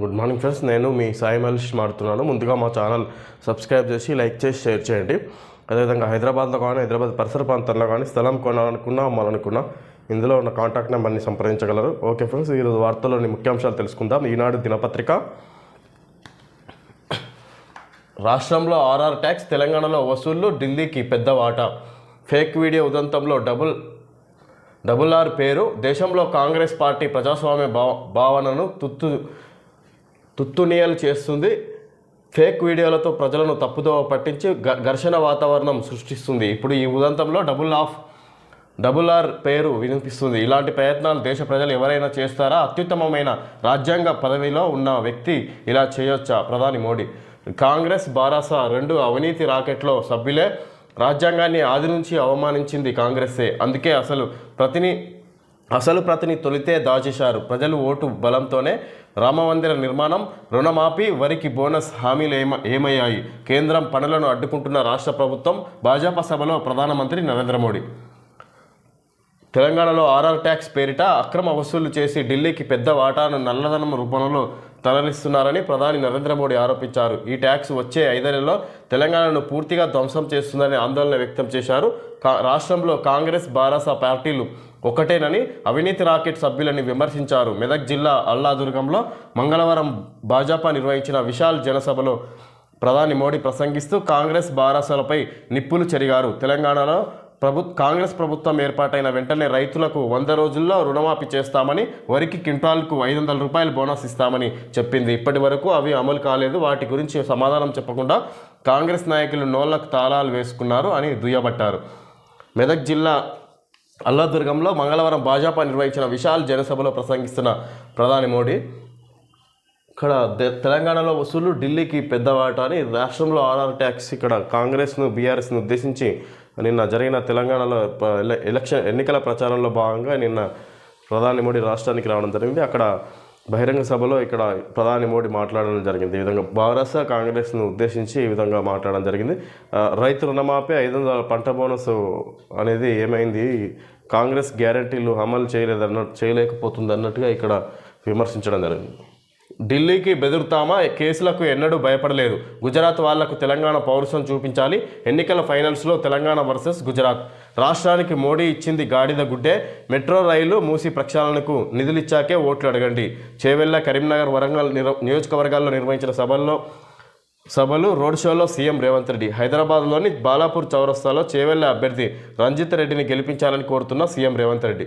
Good morning friends నేను మీ సాయి మహేష్ మాడుతున్నాను ముందుగా మా ఛానల్ సబ్స్క్రైబ్ చేసి లైక్ చేసి షేర్ చేయండి. అదేవిధంగా హైదరాబాద్లో కానీ హైదరాబాద్ పరిసర ప్రాంతాల్లో కానీ స్థలం కొనాలనుకున్నా అమ్మాలనుకున్నా ఇందులో ఉన్న కాంటాక్ట్ నెంబర్ని సంప్రదించగలరు. ఓకే ఫ్రెండ్స్ ఈరోజు వార్తల్లోని ముఖ్యాంశాలు తెలుసుకుందాం. ఈనాడు దినపత్రిక. రాష్ట్రంలో ఆర్ఆర్ ట్యాక్స్ తెలంగాణలో వసూళ్ళు ఢిల్లీకి పెద్ద వాటా. ఫేక్ వీడియో ఉదంతంలో డబుల్ డబుల్ ఆర్ పేరు. దేశంలో కాంగ్రెస్ పార్టీ ప్రజాస్వామ్య భావ భావనను తుత్తు తుత్తునియలు చేస్తుంది. ఫేక్ వీడియోలతో ప్రజలను తప్పుదోవ పట్టించి ఘర్షణ వాతావరణం సృష్టిస్తుంది. ఇప్పుడు ఈ ఉదంతంలో డబుల్ ఆఫ్ డబుల్ ఆర్ పేరు వినిపిస్తుంది. ఇలాంటి ప్రయత్నాలు దేశ ప్రజలు ఎవరైనా చేస్తారా? అత్యుత్తమమైన రాజ్యాంగ పదవిలో ఉన్న వ్యక్తి ఇలా చేయొచ్చా? ప్రధాని మోడీ. కాంగ్రెస్ బారాసా రెండు అవినీతి రాకెట్లో సభ్యులే. రాజ్యాంగాన్ని ఆది నుంచి అవమానించింది కాంగ్రెస్సే. అందుకే అసలు ప్రతిని అసలు ప్రతిని తొలితే దాచేశారు. ప్రజలు ఓటు బలంతోనే రామమందిర నిర్మాణం రుణమాఫీ వరికి బోనస్ హామీలు ఏమ ఏమయ్యాయి? కేంద్రం పనులను అడ్డుకుంటున్న రాష్ట్ర ప్రభుత్వం భాజపా సభలో ప్రధానమంత్రి నరేంద్ర మోడీ. తెలంగాణలో ఆర్ఆర్ ట్యాక్స్ పేరిట అక్రమ వసూలు చేసి ఢిల్లీకి పెద్ద వాటాను నల్లధనం రూపంలో తరలిస్తున్నారని ప్రధాని నరేంద్ర మోడీ ఆరోపించారు. ఈ ట్యాక్స్ వచ్చే ఐదేళ్ళలో తెలంగాణను పూర్తిగా ధ్వంసం చేస్తుందని ఆందోళన వ్యక్తం చేశారు రాష్ట్రంలో కాంగ్రెస్ బారాస పార్టీలు. ఒకటేనని అవినీతి రాకెట్ సభ్యులని విమర్శించారు. మెదక్ జిల్లా అల్లాదుర్గంలో మంగళవారం భాజపా నిర్వహించిన విశాల్ జనసభలో ప్రధాని మోడీ ప్రసంగిస్తూ కాంగ్రెస్ బారాసలపై నిప్పులు చెరిగారు. తెలంగాణలో ప్రభు కాంగ్రెస్ ప్రభుత్వం ఏర్పాటైన వెంటనే రైతులకు వంద రోజుల్లో రుణమాఫీ చేస్తామని వరికి క్వింటాల్కు ఐదు వందల రూపాయలు బోనస్ ఇస్తామని చెప్పింది. ఇప్పటి వరకు అవి అమలు కాలేదు. వాటి గురించి సమాధానం చెప్పకుండా కాంగ్రెస్ నాయకులు నోళ్ళకు తాళాలు వేసుకున్నారు అని దుయ్యబట్టారు. మెదక్ జిల్లా అల్లాదుర్గంలో మంగళవారం భాజపా నిర్వహించిన విశాల్ జనసభలో ప్రసంగిస్తున్న ప్రధాని మోడీ ఇక్కడ తెలంగాణలో వసూలు ఢిల్లీకి పెద్ద వాటా అని రాష్ట్రంలో ఆర్ఆర్ ట్యాక్స్ ఇక్కడ కాంగ్రెస్ను బీఆర్ఎస్ను ఉద్దేశించి నిన్న జరిగిన తెలంగాణలో ఎలక్షన్ ఎన్నికల ప్రచారంలో భాగంగా నిన్న ప్రధాని మోడీ రాష్ట్రానికి రావడం జరిగింది. అక్కడ బహిరంగ సభలో ఇక్కడ ప్రధాని మోడీ మాట్లాడడం జరిగింది. ఈ విధంగా భారత కాంగ్రెస్ను ఉద్దేశించి ఈ విధంగా మాట్లాడడం జరిగింది. రైతు రుణమాపే ఐదు వందల పంట బోనస్ అనేది ఏమైంది? కాంగ్రెస్ గ్యారంటీలు అమలు చేయలేదన్న చేయలేకపోతుంది అన్నట్టుగా ఇక్కడ విమర్శించడం జరిగింది. ఢిల్లీకి బెదురుతామా? కేసులకు ఎన్నడూ భయపడలేదు. గుజరాత్ వాళ్ళకు తెలంగాణ పౌరుషం చూపించాలి. ఎన్నికల ఫైనల్స్లో తెలంగాణ వర్సెస్ గుజరాత్. రాష్ట్రానికి మోడీ ఇచ్చింది గాడిద గుడ్డే. మెట్రో రైలు మూసి ప్రక్షాళనకు నిధులిచ్చాకే ఓట్లు అడగండి. చేవెళ్ళ కరీంనగర్ వరంగల్ నియోజకవర్గాల్లో నిర్వహించిన సభల్లో సభలు రోడ్ షోలో సీఎం రేవంత్ రెడ్డి. హైదరాబాద్లోని బాలాపూర్ చౌరస్తాలో చేవెళ్ళ అభ్యర్థి రంజిత్ రెడ్డిని గెలిపించాలని కోరుతున్న సీఎం రేవంత్ రెడ్డి.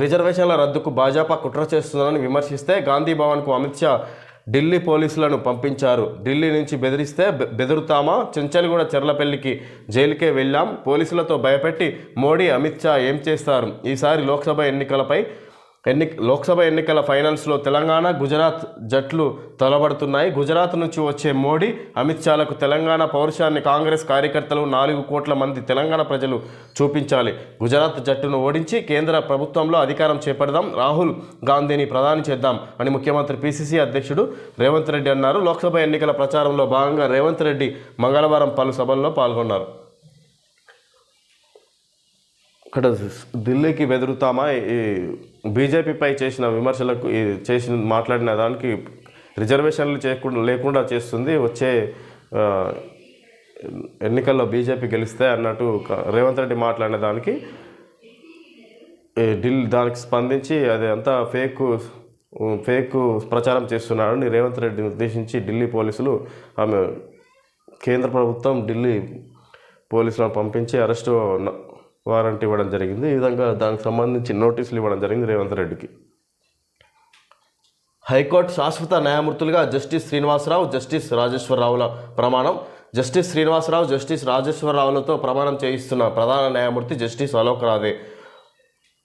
రిజర్వేషన్ల రద్దుకు భాజపా కుట్ర చేస్తుందని విమర్శిస్తే గాంధీ భవన్కు అమిత్ షా ఢిల్లీ పోలీసులను పంపించారు. ఢిల్లీ నుంచి బెదిరిస్తే బె- బెదురుతామా? చెంచల్గూడ చెర్లపల్లికి జైలుకే వెళ్ళాం. పోలీసులతో భయపెట్టి మోడీ అమిత్ షా ఏం చేస్తారు? ఈసారి లోక్సభ ఎన్నికలపై ఎన్ని లోక్సభ ఎన్నికల ఫైనల్స్లో తెలంగాణ గుజరాత్ జట్లు తలబడుతున్నాయి. గుజరాత్ నుంచి వచ్చే మోడీ అమిత్ షాలకు తెలంగాణ పౌరుషాన్ని కాంగ్రెస్ కార్యకర్తలు నాలుగు కోట్ల మంది తెలంగాణ ప్రజలు చూపించాలి. గుజరాత్ జట్టును ఓడించి కేంద్ర ప్రభుత్వంలో అధికారం చేపడదాం. రాహుల్ గాంధీని ప్రధాని చేద్దాం అని ముఖ్యమంత్రి పిసిసి అధ్యక్షుడు రేవంత్ రెడ్డి అన్నారు. లోక్సభ ఎన్నికల ప్రచారంలో భాగంగా రేవంత్ రెడ్డి మంగళవారం పలు సభల్లో పాల్గొన్నారు. ఇక్కడ ఢిల్లీకి బెదురుతామా? ఈ బీజేపీపై చేసిన విమర్శలకు చేసిన మాట్లాడిన దానికి రిజర్వేషన్లు చేయకుండా లేకుండా చేస్తుంది. వచ్చే ఎన్నికల్లో బీజేపీ గెలిస్తే అన్నట్టు రేవంత్ రెడ్డి మాట్లాడిన దానికి ఢిల్లీ దానికి స్పందించి అది అంతా ఫేక్ ఫేక్ ప్రచారం చేస్తున్నాడని రేవంత్ రెడ్డిని ఉద్దేశించి ఢిల్లీ పోలీసులు ఆమె కేంద్ర ప్రభుత్వం ఢిల్లీ పోలీసులను పంపించి అరెస్టు వారంటీ ఇవ్వడం జరిగింది. ఈ విధంగా దానికి సంబంధించి నోటీసులు ఇవ్వడం జరిగింది రేవంత్ రెడ్డికి. హైకోర్టు శాశ్వత న్యాయమూర్తులుగా జస్టిస్ శ్రీనివాసరావు జస్టిస్ రాజేశ్వరరావుల ప్రమాణం. జస్టిస్ శ్రీనివాసరావు జస్టిస్ రాజేశ్వరరావులతో ప్రమాణం చేయిస్తున్న ప్రధాన న్యాయమూర్తి జస్టిస్ అలోక్ రాధే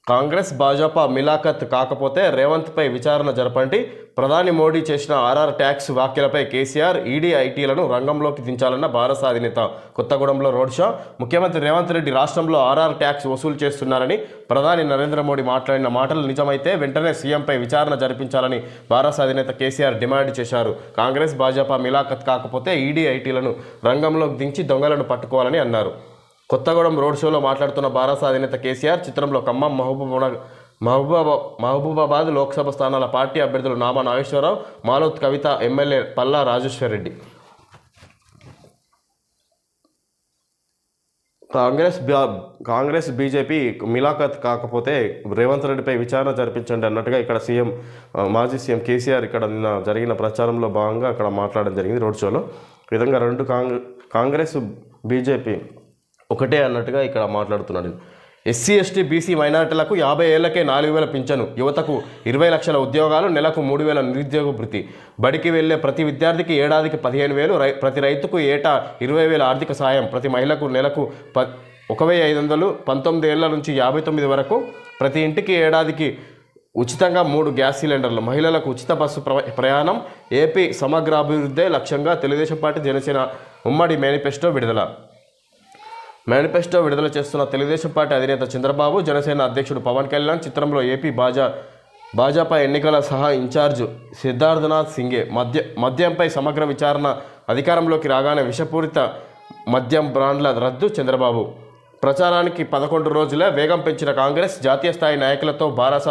కాంగ్రెస్ భాజపా మిలాఖత్ కాకపోతే రేవంత్పై విచారణ జరపండి. ప్రధాని మోడీ చేసిన ఆర్ఆర్ ట్యాక్స్ వ్యాఖ్యలపై కేసీఆర్ ఈడీ ఐటీలను రంగంలోకి దించాలన్న భారత అధినేత కొత్తగూడెంలో రోడ్ షో. ముఖ్యమంత్రి రేవంత్ రెడ్డి రాష్ట్రంలో ఆర్ఆర్ ట్యాక్స్ వసూలు చేస్తున్నారని ప్రధాని నరేంద్ర మోడీ మాట్లాడిన మాటలు నిజమైతే వెంటనే సీఎంపై విచారణ జరిపించాలని భారత అధినేత కేసీఆర్ డిమాండ్ చేశారు. కాంగ్రెస్ భాజపా మిలాఖత్ కాకపోతే ఈడీ ఐటీలను రంగంలోకి దించి దొంగలను పట్టుకోవాలని అన్నారు. కొత్తగూడెం రోడ్ షోలో మాట్లాడుతున్న భారత అధినేత కేసీఆర్ చిత్రంలో ఖమ్మం మహబూబ్ మహబూబా మహబూబాబాద్ లోక్సభ స్థానాల పార్టీ అభ్యర్థులు నామా నాగేశ్వరరావు మాలోత్ కవిత ఎమ్మెల్యే పల్లా రాజేశ్వర్ రెడ్డి కాంగ్రెస్ కాంగ్రెస్ బీజేపీ మిలాఖత్ కాకపోతే రేవంత్ రెడ్డిపై విచారణ జరిపించండి అన్నట్టుగా ఇక్కడ సీఎం మాజీ సీఎం కేసీఆర్ ఇక్కడ నిన్న జరిగిన ప్రచారంలో భాగంగా అక్కడ మాట్లాడడం జరిగింది రోడ్ షోలో. విధంగా రెండు కాంగ్రెస్ బీజేపీ ఒకటే అన్నట్టుగా ఇక్కడ మాట్లాడుతున్నాడు. ఎస్సీ ఎస్టీ బీసీ మైనారిటీలకు యాభై ఏళ్ళకే నాలుగు వేల పింఛను. యువతకు ఇరవై లక్షల ఉద్యోగాలు నెలకు మూడు వేల నిరుద్యోగ భృతి బడికి వెళ్ళే ప్రతి విద్యార్థికి ఏడాదికి పదిహేను వేలు రై ప్రతి రైతుకు ఏటా ఇరవై వేల ఆర్థిక సాయం. ప్రతి మహిళకు నెలకు ప ఒక వెయ్యి ఐదు వందలు పంతొమ్మిది ఏళ్ళ నుంచి యాభై తొమ్మిది వరకు ప్రతి ఇంటికి ఏడాదికి ఉచితంగా మూడు గ్యాస్ సిలిండర్లు. మహిళలకు ఉచిత బస్సు ప్ర ప్రయాణం. ఏపీ సమగ్ర అభివృద్ధే లక్ష్యంగా తెలుగుదేశం పార్టీ జనసేన ఉమ్మడి మేనిఫెస్టో విడుదల. మేనిఫెస్టో విడుదల చేస్తున్న తెలుగుదేశం పార్టీ అధినేత చంద్రబాబు జనసేన అధ్యక్షుడు పవన్ కళ్యాణ్ చిత్రంలో ఏపీ భాజా భాజపా ఎన్నికల సహా ఇన్ఛార్జ్ సిద్ధార్థనాథ్ సింగే మద్య మద్యంపై సమగ్ర విచారణ అధికారంలోకి రాగానే విషపూరిత మద్యం బ్రాండ్ల రద్దు చంద్రబాబు. ప్రచారానికి పదకొండు రోజులే వేగం పెంచిన కాంగ్రెస్ జాతీయ స్థాయి నాయకులతో బారాస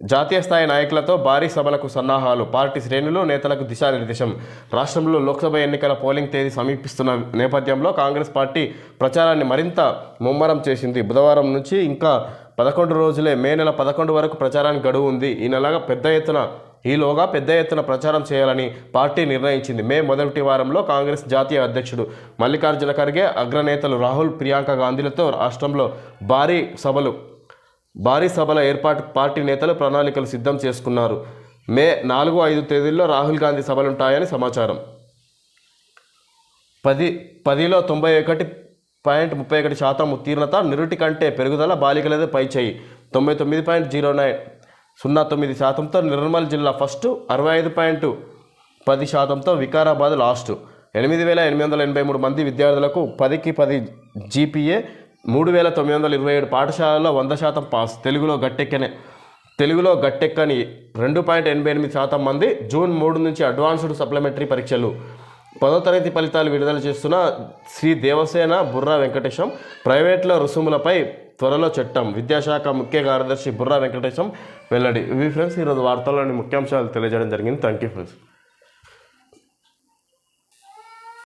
జాతీయ స్థాయి నాయకులతో భారీ సభలకు సన్నాహాలు. పార్టీ శ్రేణులు నేతలకు దిశానిర్దేశం. రాష్ట్రంలో లోక్సభ ఎన్నికల పోలింగ్ తేదీ సమీపిస్తున్న నేపథ్యంలో కాంగ్రెస్ పార్టీ ప్రచారాన్ని మరింత ముమ్మరం చేసింది. బుధవారం నుంచి ఇంకా పదకొండు రోజులే మే నెల పదకొండు వరకు ప్రచారానికి గడువు ఉంది. ఈ నెలగా పెద్ద ఎత్తున ఈలోగా పెద్ద ఎత్తున ప్రచారం చేయాలని పార్టీ నిర్ణయించింది. మే మొదటి వారంలో కాంగ్రెస్ జాతీయ అధ్యక్షుడు మల్లికార్జున ఖర్గే అగ్రనేతలు రాహుల్ ప్రియాంక గాంధీలతో రాష్ట్రంలో భారీ సభలు భారీ సభల ఏర్పాటు పార్టీ నేతలు ప్రణాళికలు సిద్ధం చేసుకున్నారు. మే నాలుగు ఐదు తేదీల్లో రాహుల్ గాంధీ సభలుంటాయని సమాచారం. పది పదిలో తొంభై ఒకటి పాయింట్ ముప్పై ఒకటి శాతం ఉత్తీర్ణత నిరుటి కంటే పెరుగుదల బాలికలదే పై చేయి. తొంభై తొమ్మిది పాయింట్ జీరో నైన్ సున్నా తొమ్మిది శాతంతో నిర్మల్ జిల్లా ఫస్ట్ అరవై ఐదు పాయింట్ పది శాతంతో వికారాబాద్ లాస్ట్. ఎనిమిది వేల ఎనిమిది వందల ఎనభై మూడు మంది విద్యార్థులకు పదికి పది జీపీఏ మూడు వేల తొమ్మిది వందల ఇరవై ఏడు పాఠశాలల్లో వంద శాతం పాస్. తెలుగులో గట్టెక్కనే. తెలుగులో గట్టెక్కని రెండు పాయింట్ ఎనభై ఎనిమిది శాతం మంది జూన్ మూడు నుంచి అడ్వాన్స్డ్ సప్లిమెంటరీ పరీక్షలు. పదో తరగతి ఫలితాలు విడుదల చేస్తున్న శ్రీ దేవసేన బుర్రా వెంకటేశం ప్రైవేట్లో రుసుములపై త్వరలో చట్టం. విద్యాశాఖ ముఖ్య కార్యదర్శి బుర్రా వెంకటేశం వెల్లడి. ఇవి ఫ్రెండ్స్ ఈరోజు వార్తల్లోని ముఖ్యాంశాలు తెలియజేయడం జరిగింది. Thank you friends.